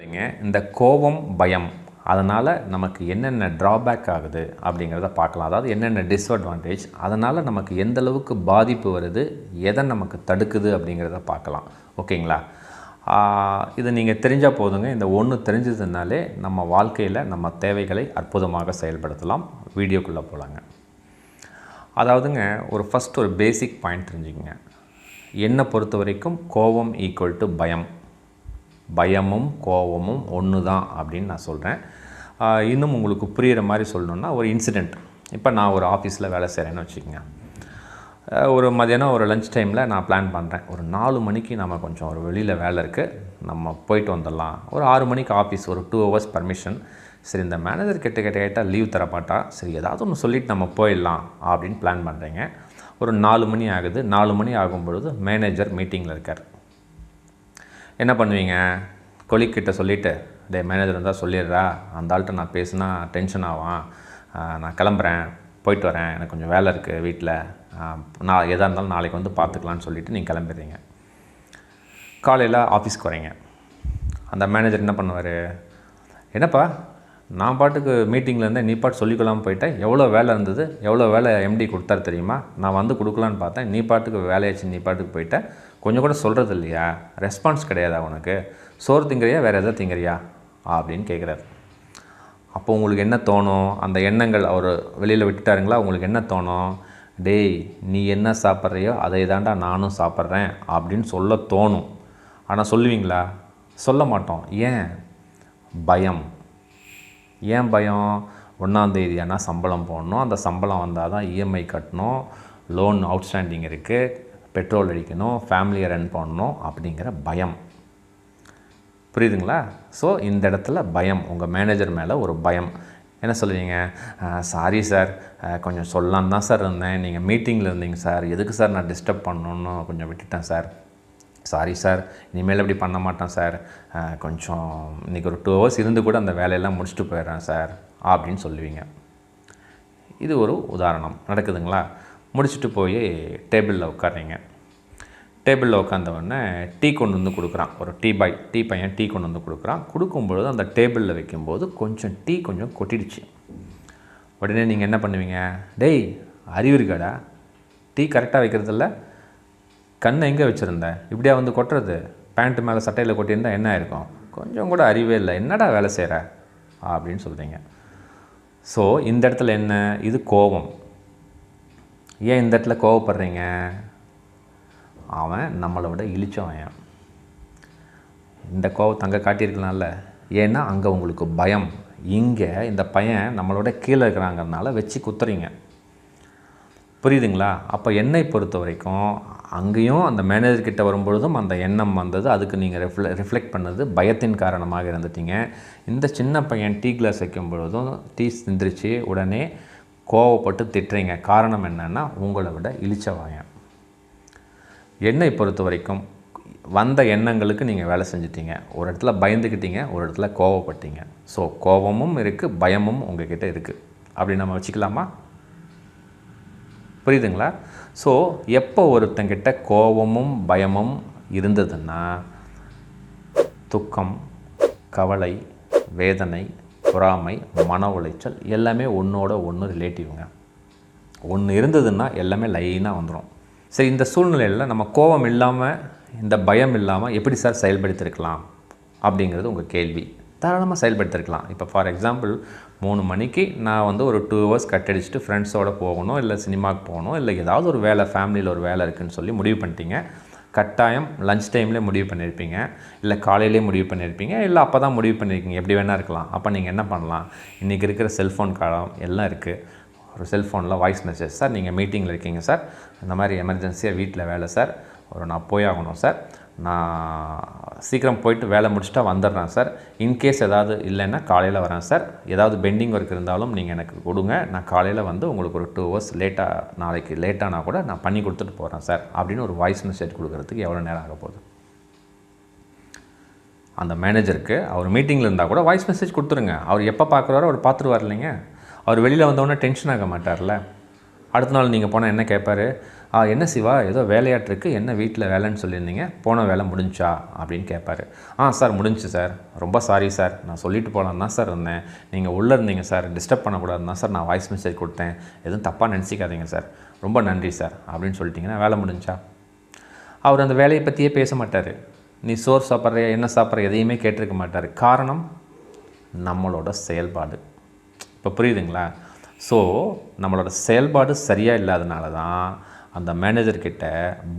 இல்லைங்க இந்த கோபம் பயம் அதனால் நமக்கு என்னென்ன ட்ராபேக் ஆகுது அப்படிங்கிறத பார்க்கலாம். அதாவது என்னென்ன டிஸ்அட்வான்டேஜ் அதனால் நமக்கு எந்த அளவுக்கு பாதிப்பு வருது எதை நமக்கு தடுக்குது அப்படிங்கிறத பார்க்கலாம். ஓகேங்களா? இது நீங்கள் தெரிஞ்சால் போதுங்க. இந்த ஒன்று தெரிஞ்சதுனாலே நம்ம வாழ்க்கையில் நம்ம தேவைகளை அற்புதமாக செயல்படுத்தலாம். வீடியோக்குள்ளே போகலாங்க அதாவதுங்க ஒரு ஃபஸ்ட் ஒரு பேசிக் பாயிண்ட் தெரிஞ்சுக்கங்க. என்னை பொறுத்த வரைக்கும் கோபம் ஈக்குவல் டு பயம். பயமும் கோபமும் ஒன்று தான் அப்படின்னு நான் சொல்கிறேன் இன்னும் உங்களுக்கு புரிகிற மாதிரி சொல்லணுன்னா ஒரு இன்சிடெண்ட் இப்போ நான் ஒரு ஆஃபீஸில் வேலை செய்கிறேன்னு வச்சுக்கோங்க. ஒரு மதியானம் ஒரு லஞ்ச் டைமில் நான் பிளான் பண்ணுறேன் ஒரு நாலு மணிக்கு நம்ம கொஞ்சம் ஒரு வெளியில் வேலை இருக்குது நம்ம போயிட்டு வந்துடலாம். ஒரு ஆறு மணிக்கு ஆஃபீஸ் ஒரு டூ ஹவர்ஸ் பர்மிஷன் சரி இந்த மேனேஜர் கிட்ட கிட்ட கேட்டால் லீவ் தரமாட்டா சரி ஏதாவது ஒன்று சொல்லிட்டு நம்ம போயிடலாம் அப்படின்னு பிளான் பண்ணுறேங்க ஒரு நாலு மணி ஆகுது. நாலு மணி ஆகும் பொழுது மேனேஜர் மீட்டிங்கில் இருக்கார். என்ன பண்ணுவீங்க? கொலிக்கிட்ட சொல்லிவிட்டு டே மேனேஜர் இருந்தால் சொல்லிடுறா. அந்த ஆள்கிட்ட நான் பேசுனா டென்ஷன் ஆவான். நான் கிளம்புறேன். போயிட்டு வரேன். எனக்கு கொஞ்சம் வேலை இருக்குது வீட்டில் நான் எதாக இருந்தாலும் நாளைக்கு வந்து பார்த்துக்கலான்னு சொல்லிவிட்டு நீங்கள் கிளம்பிடுறீங்க. காலையில் ஆஃபீஸ்க்கு வரீங்க அந்த மேனேஜர் என்ன பண்ணுவார்? என்னப்பா நான் பாட்டுக்கு மீட்டிங்கில் இருந்தேன் நீ பாட்டு சொல்லிக்கலாம் போயிட்டேன் எவ்வளோ வேலை இருந்தது? எவ்வளோ வேலை எம்டி கொடுத்தாரு தெரியுமா? நான் வந்து கொடுக்கலான்னு பார்த்தேன். நீ பாட்டுக்கு வேலையாச்சு நீ பாட்டுக்கு போயிட்டேன் கொஞ்சம் கூட சொல்கிறது இல்லையா ரெஸ்பான்ஸ் கிடையாதா உனக்கு? சோறு திங்கிறியா வேறு எதாவது திங்கிறியா? அப்படின்னு கேட்குறாரு அப்போ உங்களுக்கு என்ன தோணும்? அந்த எண்ணங்கள் அவர் வெளியில் விட்டுட்டாருங்களா? உங்களுக்கு என்ன தோணும்? டேய் நீ என்ன சாப்பிட்றியோ அதை தாண்டா நானும் சாப்பிட்றேன் அப்படின்னு சொல்ல தோணும். ஆனால் சொல்லுவீங்களா? சொல்ல மாட்டோம். ஏன்? பயம். ஏன் பயம்? ஒன்றாந்தேதி ஆனால் சம்பளம் போடணும். அந்த சம்பளம் வந்தால் தான் இஎம்ஐ கட்டணும். லோன் அவுட்ஸ்டாண்டிங் இருக்குது பெட்ரோல் அடிக்கணும் ஃபேமிலியை ரன் பண்ணணும் அப்படிங்கிற பயம். புரியுதுங்களா? ஸோ இந்த இடத்துல பயம் உங்கள் மேனேஜர் மேலே ஒரு பயம். என்ன சொல்லுவீங்க சாரி சார் கொஞ்சம் சொல்லலாம் தான் சார் இருந்தேன். நீங்கள் மீட்டிங்கில் இருந்தீங்க சார் எதுக்கு சார் நான் டிஸ்டர்ப் பண்ணணும்னு கொஞ்சம் விட்டுட்டேன் சார் சாரி சார் இனிமேல் இப்படி பண்ண மாட்டேன் சார் கொஞ்சம் இன்றைக்கி ஒரு டூ ஹவர்ஸ் இருந்து கூட அந்த வேலையெல்லாம் முடிச்சுட்டு போயிடுறேன் சார் அப்படின்னு சொல்லுவீங்க. இது ஒரு உதாரணம். நடக்குதுங்களா? முடிச்சுட்டு போய் டேபிளில் உட்காருங்க டேபிளில் உட்காந்த உடனே டீ கொண்டு வந்து கொடுக்குறான். ஒரு டீ பாய் டீ பையன் டீ கொண்டு வந்து கொடுக்குறான். கொடுக்கும்பொழுது அந்த டேபிளில் வைக்கும்போது கொஞ்சம் டீ கொஞ்சம் கொட்டிடுச்சு. உடனே நீங்கள் என்ன பண்ணுவீங்க? டேய் அறிவு இருக்காடா? டீ கரெக்டாக வைக்கிறதில்ல கண்ணை எங்கே வச்சுருந்த? இப்படியா வந்து கொட்டுறது? பேண்ட் மேலே சட்டையில் கொட்டியிருந்தா என்ன ஆயிருக்கும்? கொஞ்சம் கூட அறிவே இல்லை. என்னடா வேலை செய்கிற அப்படின்னு சொல்கிறீங்க ஸோ இந்த இடத்துல என்ன? இது கோபம். ஏன் இந்த இடத்துல கோவப்படுறீங்க? அவன் நம்மளை விட இழிச்சவன். இந்த கோவத்தை அங்கே காட்டியிருக்கலாம்ல. ஏன்னா அங்கே உங்களுக்கு பயம். இங்கே இந்த பையன் நம்மளோட கீழே இருக்கிறாங்கிறதுனால வச்சு குத்துறீங்க. புரியுதுங்களா? அப்போ என்னை பொறுத்த வரைக்கும் அங்கேயும் அந்த மேனேஜர்கிட்ட வரும்பொழுதும் அந்த எண்ணம் வந்தது. அதுக்கு நீங்கள் ரிஃப்ளெ ரிஃப்ளெக்ட் பண்ணது பயத்தின் காரணமாக இருந்துட்டீங்க. இந்த சின்ன பையன் டீ கிளாஸ் வைக்கும் பொழுதும் டீ சிந்திரிச்சு உடனே கோவப்பட்டு திட்டுறீங்க. காரணம் என்னென்னா உங்களை விட இழிச்சவாயன். என்னை பொறுத்த வரைக்கும் வந்த எண்ணங்களுக்கு நீங்கள் வேலை செஞ்சிட்டீங்க. ஒரு இடத்துல பயந்துக்கிட்டீங்க ஒரு இடத்துல கோவப்பட்டீங்க. ஸோ கோபமும் இருக்குது பயமும் உங்ககிட்ட இருக்குது அப்படி நம்ம வச்சுக்கலாமா? புரியுதுங்களா? ஸோ எப்போ ஒருத்தங்கிட்ட கோபமும் பயமும் இருந்ததுன்னா துக்கம் கவலை வேதனை பொறாமை மன உளைச்சல் எல்லாமே ஒன்றோட ஒன்று ரிலேட்டிவ்ங்க ஒன்று இருந்ததுன்னா எல்லாமே லைனாக வந்துடும் சரி இந்த சூழ்நிலையில் நம்ம கோபம் இல்லாமல் இந்த பயம் இல்லாமல் எப்படி சார் செயல்படுத்திருக்கலாம் அப்படிங்கிறது உங்கள் கேள்வி. தாராளமாக செயல்படுத்திருக்கலாம். இப்போ ஃபார் எக்ஸாம்பிள் மூணு மணிக்கு நான் வந்து ஒரு டூ ஹவர்ஸ் கட் அடிச்சுட்டு ஃப்ரெண்ட்ஸோடு போகணும் இல்லை சினிமாவுக்கு போகணும் இல்லை ஏதாவது ஒரு வேலை ஃபேமிலியில் ஒரு வேலை இருக்குதுன்னு சொல்லி முடிவு பண்ணிட்டீங்க. கட்டாயம் லஞ்ச் டைம்லேயே முடிவு பண்ணியிருப்பீங்க இல்லை காலையிலே முடிவு பண்ணியிருப்பீங்க இல்லை அப்போ தான் முடிவு பண்ணியிருக்கீங்க எப்படி வேணால் இருக்கலாம். அப்போ நீங்கள் என்ன பண்ணலாம்? இன்றைக்கி இருக்கிற செல்ஃபோன் காலம் எல்லாம் இருக்குது ஒரு செல்ஃபோனில் வாய்ஸ் மெசேஜ் சார் நீங்கள் மீட்டிங்கில் இருக்கீங்க சார் இந்த மாதிரி எமர்ஜென்சியாக வீட்டில் வேலை சார் ஒரு நான் போய் ஆகணும் சார் நான் சீக்கிரம் போயிட்டு வேலை முடிச்சுட்டா வந்துடுறேன் சார். இன்கேஸ் ஏதாவது இல்லைன்னா காலையில் வரேன் சார். ஏதாவது பெண்டிங் ஒர்க் இருந்தாலும் நீங்கள் எனக்கு கொடுங்க. நான் காலையில் வந்து உங்களுக்கு ஒரு டூ ஹவர்ஸ் லேட்டாக நாளைக்கு லேட்டானா கூட நான் பண்ணி கொடுத்துட்டு போகிறேன் சார். அப்படின்னு ஒரு வாய்ஸ் மெசேஜ் கொடுக்குறதுக்கு எவ்வளோ நேரம் ஆக போகுது? அந்த மேனேஜருக்கு அவர் மீட்டிங்கில் இருந்தால் கூட வாய்ஸ் மெசேஜ் கொடுத்துருங்க. அவர் எப்போ பார்க்குறாரோ அவர் பார்த்துட்டு வரலைங்க அவர் வெளியில் வந்தோடனே டென்ஷன் ஆக மாட்டார்ல. அடுத்த நாள் நீங்கள் போனால் என்ன கேட்பாரு என்ன சிவா? ஏதோ வேலையாட்டிருக்கு என்ன வீட்டில் வேலைன்னு சொல்லியிருந்தீங்க? போன வேலை முடிஞ்சா? அப்படின்னு கேட்பாரு ஆ சார் முடிஞ்சுச்சு சார். ரொம்ப சாரி சார். நான் சொல்லிட்டு போகலான்னு தான் சார் இருந்தேன். நீங்கள் உள்ளே இருந்தீங்க சார். டிஸ்டர்ப் பண்ணக்கூடாதுன்னு தான் சார் நான் வாய்ஸ் மெசேஜ் கொடுத்தேன். எதுவும் தப்பாக நினச்சிக்காதீங்க சார். ரொம்ப நன்றி சார் அப்படின்னு சொல்லிட்டிங்கன்னா வேலை முடிஞ்சா? அவர் அந்த வேலையை பற்றியே பேச மாட்டார். நீ சோறு சாப்பிட்ற என்ன சாப்பிட்ற? எதையுமே கேட்டிருக்க மாட்டார். காரணம் நம்மளோட செயல்பாடு. இப்போ புரியுதுங்களா? ஸோ நம்மளோட செயல்பாடு சரியாக இல்லாதனால தான் அந்த மேனேஜர்கிட்ட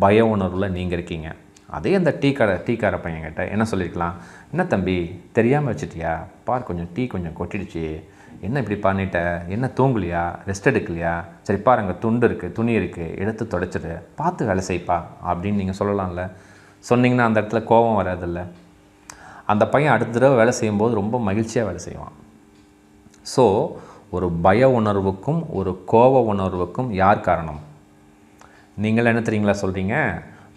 பய உணர்வில் நீங்கள் இருக்கீங்க. அதே அந்த டீ கடை டீ கார பையன்கிட்ட என்ன சொல்லியிருக்கலாம் என்ன தம்பி தெரியாமல் வச்சுட்டியா? பார் கொஞ்சம் டீ கொஞ்சம் கொட்டிடுச்சு. என்ன இப்படி பண்ணிட்ட? என்ன தூங்கலையா? ரெஸ்ட் எடுக்கலையா? சரி பாரு அங்கே துண்டு இருக்குது துணி இருக்குது எடுத்து தொடச்சிடு. பார்த்து வேலை செய்ப்பா அப்படின்னு நீங்கள் சொல்லலாம்ல. சொன்னிங்கன்னா அந்த இடத்துல கோபம் வராதில்ல. அந்த பையன் அடுத்த தடவை வேலை செய்யும்போது ரொம்ப மகிழ்ச்சியாக வேலை செய்வான். ஸோ ஒரு பய உணர்வுக்கும் ஒரு கோப உணர்வுக்கும் யார் காரணம்? நீங்கள் என்ன தெரியுங்களா சொல்கிறீங்க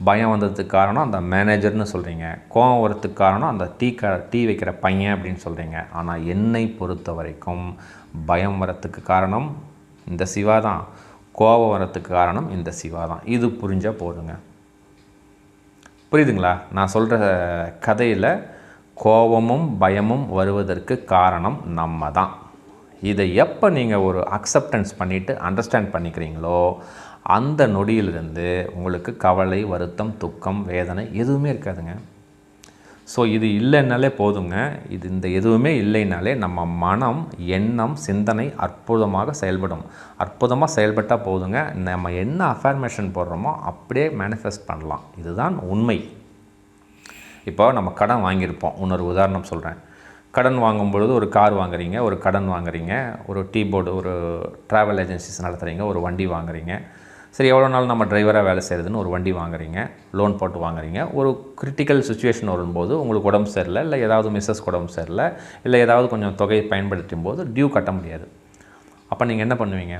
பயம் வந்ததுக்கு காரணம் அந்த மேனேஜர்னு சொல்கிறீங்க கோபம் வரத்துக்கு காரணம் அந்த டீ க டீ வைக்கிற பையன் அப்படின்னு சொல்கிறீங்க ஆனால் என்னை பொறுத்த வரைக்கும் பயம் வரத்துக்கு காரணம் இந்த சிவா தான். கோபம் வரத்துக்கு காரணம் இந்த சிவா தான். இது புரிஞ்சால் போதுங்க. புரியுதுங்களா? நான் சொல்கிற கதையில் கோபமும் பயமும் வருவதற்கு காரணம் நம்ம தான். இதை எப்போ நீங்கள் ஒரு அக்செப்டன்ஸ் பண்ணிவிட்டு அண்டர்ஸ்டாண்ட் பண்ணிக்கிறீங்களோ அந்த நொடியிலிருந்து உங்களுக்கு கவலை வருத்தம் துக்கம் வேதனை எதுவுமே இருக்காதுங்க. ஸோ இது இல்லைன்னாலே போதுங்க. இது இந்த எதுவுமே இல்லைனாலே நம்ம மனம் எண்ணம் சிந்தனை அற்புதமாக செயல்படும். அற்புதமாக செயல்பட்டால் போதுங்க. நம்ம என்ன அஃபர்மேஷன் போடுறோமோ அப்படியே மேனிஃபெஸ்ட் பண்ணலாம். இதுதான் உண்மை. இப்போ நம்ம கடன் வாங்கியிருப்போம். இன்னொரு உதாரணம் சொல்கிறேன் கடன் வாங்கும் பொழுது ஒரு கார் வாங்குறீங்க ஒரு கடன் வாங்குறீங்க ஒரு டீ போர்டு ஒரு ட்ராவல் ஏஜென்சிஸ் நடத்துகிறீங்க ஒரு வண்டி வாங்குறீங்க. சரி எவ்வளோ நாள் நம்ம டிரைவராக வேலை செய்கிறதுன்னு ஒரு வண்டி வாங்குறீங்க லோன் போட்டு வாங்குறீங்க ஒரு கிரிட்டிக்கல் சுச்சுவேஷன் வரும்போது உங்களுக்கு உடம்பு சரியில்லை இல்லை ஏதாவது மிஸ்ஸஸ் உடம்பு சரியில்லை இல்லை ஏதாவது கொஞ்சம் தொகையை பயன்படுத்தும் போது டியூ கட்ட முடியாது. அப்போ நீங்கள் என்ன பண்ணுவீங்க?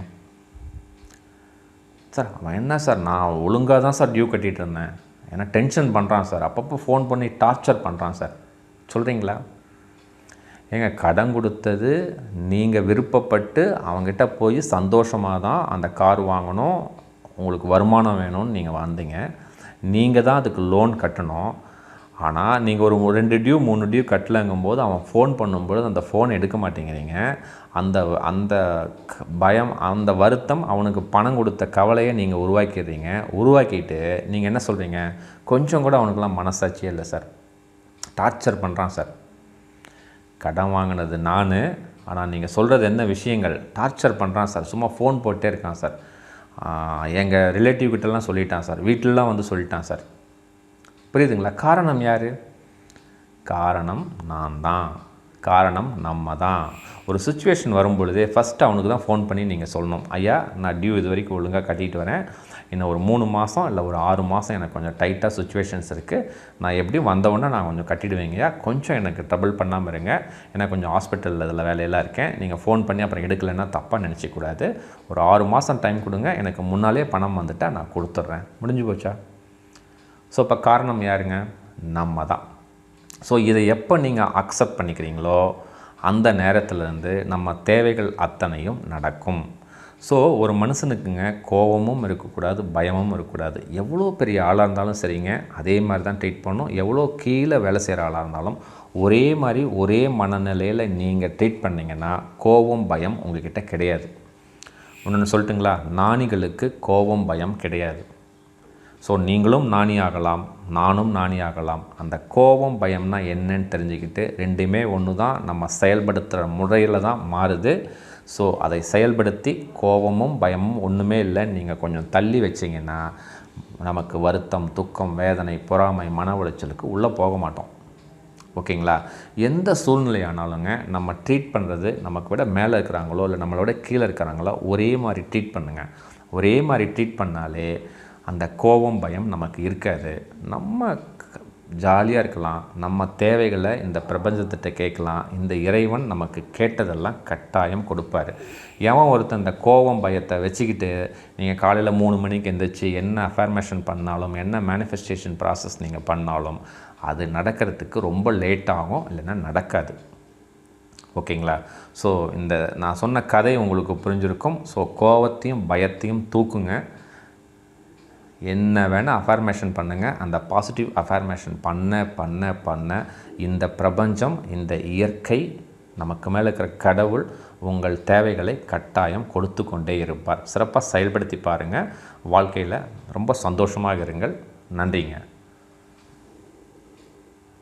சார் அவன் என்ன சார்? நான் ஒழுங்காக தான் சார் டியூ கட்டிகிட்டு இருந்தேன். ஏன்னா டென்ஷன் பண்ணுறான் சார். அப்பப்போ ஃபோன் பண்ணி டார்ச்சர் பண்ணுறான் சார். சொல்கிறீங்களா ஏங்க கடன் கொடுத்தது நீங்கள் விருப்பப்பட்டு அவங்ககிட்ட போய் சந்தோஷமாக தான் அந்த கார் வாங்கணும் உங்களுக்கு வருமானம் வேணும்னு நீங்கள் வந்தீங்க. நீங்கள் தான் அதுக்கு லோன் கட்டணும். ஆனால் நீங்கள் ஒரு ரெண்டு டியூ மூணு டியூ கட்டலைங்கும் போது அவன் ஃபோன் பண்ணும்போது அந்த ஃபோன் எடுக்க மாட்டேங்கிறீங்க. அந்த அந்த பயம் அந்த வருத்தம் அவனுக்கு பணம் கொடுத்த கவலையை நீங்கள் உருவாக்கிடுறீங்க. உருவாக்கிட்டு நீங்கள் என்ன சொல்கிறீங்க கொஞ்சம் கூட அவனுக்கெல்லாம் மனசாட்சியே இல்லை சார். டார்ச்சர் பண்ணுறான் சார். கடன் வாங்கினது நான் ஆனால் நீங்கள் சொல்கிறது என்ன விஷயங்கள்? டார்ச்சர் பண்ணுறான் சார். சும்மா ஃபோன் போட்டே இருக்கான் சார். எங்கள் ரிலேட்டிவ் கிட்டலாம் சொல்லிட்டான் சார். வீட்டிலலாம் வந்து சொல்லிட்டான் சார். புரியுதுங்களா? காரணம் யார்? காரணம் நான் தான் காரணம் நம்ம தான் ஒரு சுச்சுவேஷன் வரும்பொழுதே ஃபஸ்ட்டு அவனுக்கு தான் ஃபோன் பண்ணி நீங்கள் சொல்லணும். ஐயா நான் டியூ இது வரைக்கும் ஒழுங்காக கட்டிட்டு வரேன். இன்னும் ஒரு மூணு மாதம் இல்லை ஒரு ஆறு மாதம் எனக்கு கொஞ்சம் டைட்டாக சுச்சுவேஷன்ஸ் இருக்குது நான் எப்படியும் வந்தவுடனே நான் கொஞ்சம் கட்டிடுவேங்கய்யா. கொஞ்சம் எனக்கு ட்ரபிள் பண்ணாமல் இருங்க. ஏன்னா கொஞ்சம் ஹாஸ்பிட்டலில் இதில் வேலையெல்லாம் இருக்கேன். நீங்கள் ஃபோன் பண்ணி அப்புறம் எடுக்கலைன்னா தப்பாக நினச்சிக்கூடாது ஒரு ஆறு மாதம் டைம் கொடுங்க. எனக்கு முன்னாலே பணம் வந்துட்டால் நான் கொடுத்துட்றேன். முடிஞ்சு போச்சா? ஸோ இப்போ காரணம் யாருங்க? நம்ம தான் ஸோ இதை எப்போ நீங்கள் அக்செப்ட் பண்ணிக்கிறீங்களோ அந்த நேரத்துலேருந்து நம்ம தேவைகள் அத்தனையும் நடக்கும். ஸோ ஒரு மனுஷனுக்குங்க கோபமும் இருக்கக்கூடாது பயமும் இருக்கக்கூடாது. எவ்வளோ பெரிய ஆளாக இருந்தாலும் சரிங்க அதே மாதிரி தான் ட்ரீட் பண்ணும். எவ்வளோ கீழே வேலை செய்கிற ஆளாக இருந்தாலும் ஒரே மாதிரி ஒரே மனநிலையில் நீங்கள் ட்ரீட் பண்ணீங்கன்னா கோபம் பயம் உங்கள்கிட்ட கிடையாது. ஒன்று சொல்லட்டுங்களா? நாணிகளுக்கு கோபம் பயம் கிடையாது. ஸோ நீங்களும் நாணியாகலாம் நானும் நாணியாகலாம். அந்த கோபம் பயம்னா என்னன்னு தெரிஞ்சுக்கிட்டு ரெண்டுமே ஒன்று தான் நம்ம செயல்படுத்துகிற முறையில் தான் மாறுது. ஸோ அதை செயல்படுத்தி கோபமும் பயமும் ஒன்றுமே இல்லை. நீங்கள் கொஞ்சம் தள்ளி வச்சிங்கன்னா நமக்கு வருத்தம் துக்கம் வேதனை பொறாமை மன உளைச்சலுக்கு உள்ளே போக மாட்டோம். ஓகேங்களா? எந்த சூழ்நிலையானாலுங்க நம்ம ட்ரீட் பண்ணுறது நமக்கு விட மேலே இருக்கிறாங்களோ இல்லை நம்மளோட கீழே இருக்கிறாங்களோ ஒரே மாதிரி ட்ரீட் பண்ணுங்கள் ஒரே மாதிரி ட்ரீட் பண்ணாலே அந்த கோபம் பயம் நமக்கு இருக்காது. நம்ம ஜாலியாக இருக்கலாம். நம்ம தேவைகளை இந்த பிரபஞ்சத்திட்ட கேட்கலாம். இந்த இறைவன் நமக்கு கேட்டதெல்லாம் கட்டாயம் கொடுப்பாரு. எவன் ஒருத்தன் இந்த கோபம் பயத்தை வச்சுக்கிட்டு நீங்கள் காலையில் மூணு மணிக்கு எந்திரிச்சு என்ன அஃபர்மேஷன் பண்ணாலும் என்ன மேனிஃபெஸ்டேஷன் ப்ராசஸ் நீங்கள் பண்ணாலும் அது நடக்கிறதுக்கு ரொம்ப லேட் ஆகும் இல்லைன்னா நடக்காது. ஓகேங்களா? ஸோ இந்த நான் சொன்ன கதை உங்களுக்கு புரிஞ்சிருக்கும். ஸோ கோவத்தையும் பயத்தையும் தூக்குங்க. என்ன வேணால் அஃபர்மேஷன் பண்ணுங்கள் அந்த பாசிட்டிவ் அஃபர்மேஷன் பண்ண பண்ண பண்ண இந்த பிரபஞ்சம் இந்த இயற்கை நமக்கு மேலே இருக்கிற கடவுள் உங்கள் தேவைகளை கட்டாயம் கொடுத்து கொண்டே இருப்பார். சிறப்பாக செயல்படுத்தி பாருங்கள் வாழ்க்கையில் ரொம்ப சந்தோஷமாக இருங்கள். நன்றிங்க.